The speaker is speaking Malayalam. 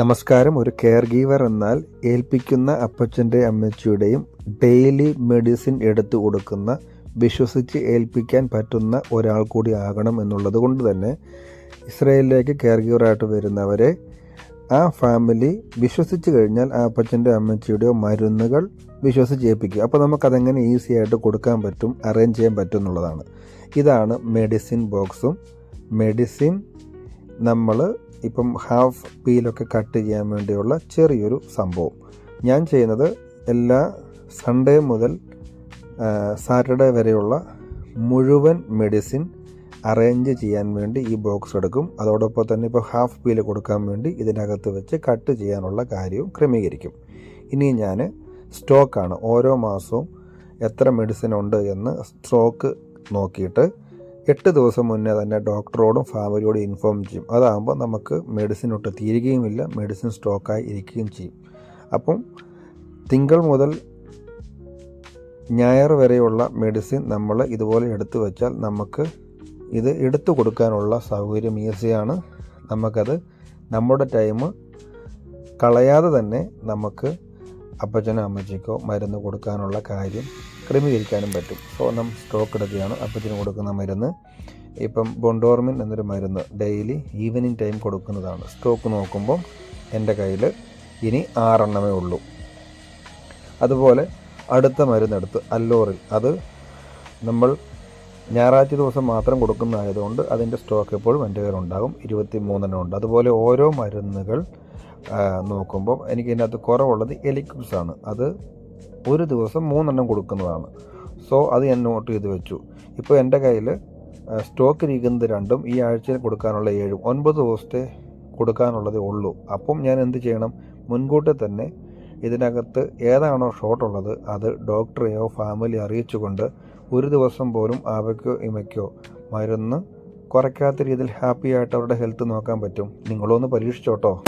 നമസ്കാരം. ഒരു കെയർ ഗീവർ എന്നാൽ ഏൽപ്പിക്കുന്ന അപ്പച്ചന്റെ അമ്മച്ചിയുടെയും ഡെയിലി മെഡിസിൻ എടുത്തു കൊടുക്കുന്ന വിശ്വസിച്ച് ഏൽപ്പിക്കാൻ പറ്റുന്ന ഒരാൾ കൂടി ആകണം എന്നുള്ളത് കൊണ്ട് തന്നെ ഇസ്രയേലിലേക്ക് കെയർ ഗീവറായിട്ട് വരുന്നവരെ ആ ഫാമിലി വിശ്വസിച്ച് കഴിഞ്ഞാൽ ആ അപ്പച്ചന്റെ അമ്മച്ചിയുടെയോ മരുന്നുകൾ വിശ്വസിച്ച് ഏൽപ്പിക്കുക അപ്പോൾ നമുക്കതെങ്ങനെ ഈസി ആയിട്ട് കൊടുക്കാൻ പറ്റും അറേഞ്ച് ചെയ്യാൻ പറ്റും എന്നുള്ളതാണ്. ഇതാണ് മെഡിസിൻ ബോക്സും മെഡിസിൻ നമ്മൾ ഇപ്പം ഹാഫ് പീലൊക്കെ കട്ട് ചെയ്യാൻ വേണ്ടിയുള്ള ചെറിയൊരു സംഭവം. ഞാൻ ചെയ്യുന്നത് എല്ലാ സൺഡേ മുതൽ സാറ്റർഡേ വരെയുള്ള മുഴുവൻ മെഡിസിൻ അറേഞ്ച് ചെയ്യാൻ വേണ്ടി ഈ ബോക്സ് എടുക്കും. അതോടൊപ്പം തന്നെ ഇപ്പോൾ ഹാഫ് പീൽ കൊടുക്കാൻ വേണ്ടി ഇതിനകത്ത് വെച്ച് കട്ട് ചെയ്യാനുള്ള കാര്യവും ക്രമീകരിക്കും. ഇനി ഞാൻ സ്റ്റോക്കാണ് ഓരോ മാസവും എത്ര മെഡിസിൻ ഉണ്ട് എന്ന് സ്റ്റോക്ക് നോക്കിയിട്ട് എട്ട് ദിവസം മുന്നേ തന്നെ ഡോക്ടറോടും ഫാമിലിയോടും ഇൻഫോം ചെയ്യും. അതാകുമ്പോൾ നമുക്ക് മെഡിസിൻ ഒട്ട് തീരുകയുമില്ല മെഡിസിൻ സ്റ്റോക്കായി ഇരിക്കുകയും ചെയ്യും. അപ്പം തിങ്കൾ മുതൽ ഞായർ വരെയുള്ള മെഡിസിൻ നമ്മൾ ഇതുപോലെ എടുത്തു വെച്ചാൽ നമുക്ക് ഇത് എടുത്തു കൊടുക്കാനുള്ള സൗകര്യം ഈസിയാണ് നമുക്കത് നമ്മുടെ ടൈം കളയാതെ തന്നെ നമുക്ക് അപ്പച്ചനോ അമ്മച്ചിക്കോ മരുന്ന് കൊടുക്കാനുള്ള കാര്യം ക്രമീകരിക്കാനും പറ്റും. സോ നാം സ്റ്റോക്ക് എടുക്കുകയാണ്. അപ്പച്ചന് കൊടുക്കുന്ന മരുന്ന് ഇപ്പം ബൊണ്ടോർമിൻ എന്നൊരു മരുന്ന് ഡെയിലി ഈവനിങ് ടൈം കൊടുക്കുന്നതാണ്. സ്ട്രോക്ക് നോക്കുമ്പം എന്റെ കയ്യിൽ ഇനി ആറെണ്ണമേ ഉള്ളൂ. അതുപോലെ അടുത്ത മരുന്നെടുത്ത് അല്ലോറിൽ അത് നമ്മൾ ഞായറാഴ്ച ദിവസം മാത്രം കൊടുക്കുന്നതായതുകൊണ്ട് അതിന്റെ സ്റ്റോക്ക് എപ്പോഴും എന്റെ കയ്യിലുണ്ടാകും ഇരുപത്തി മൂന്നെണ്ണം ഉണ്ട്. അതുപോലെ ഓരോ മരുന്നുകൾ നോക്കുമ്പോൾ എനിക്ക് ഇതിനകത്ത് കുറവുള്ളത് എലിക്വിഡ്സ് ആണ്. അത് ഒരു ദിവസം മൂന്നെണ്ണം കൊടുക്കുന്നതാണ്. സോ അത് ഞാൻ നോട്ട് ചെയ്ത് വെച്ചു. ഇപ്പോൾ എന്റെ കയ്യിൽ സ്റ്റോക്ക് ഇരിക്കുന്നത് രണ്ടും ഈ ആഴ്ചയിൽ കൊടുക്കാനുള്ള ഏഴും. ഒൻപത് ദിവസത്തെ കൊടുക്കാനുള്ളതേ ഉള്ളൂ. അപ്പം ഞാൻ എന്ത് ചെയ്യണം? മുൻകൂട്ടി തന്നെ ഇതിനകത്ത് ഏതാണോ ഷോർട്ട് ഉള്ളത് അത് ഡോക്ടറെയോ ഫാമിലി അറിയിച്ചുകൊണ്ട് ഒരു ദിവസം പോലും അവയ്ക്കോ ഇമയ്ക്കോ മരുന്ന് കുറയ്ക്കാത്ത രീതിയിൽ ഹാപ്പി ആയിട്ട് അവരുടെ ഹെൽത്ത് നോക്കാൻ പറ്റും. നിങ്ങളൊന്ന് പരീക്ഷിച്ചോട്ടോ.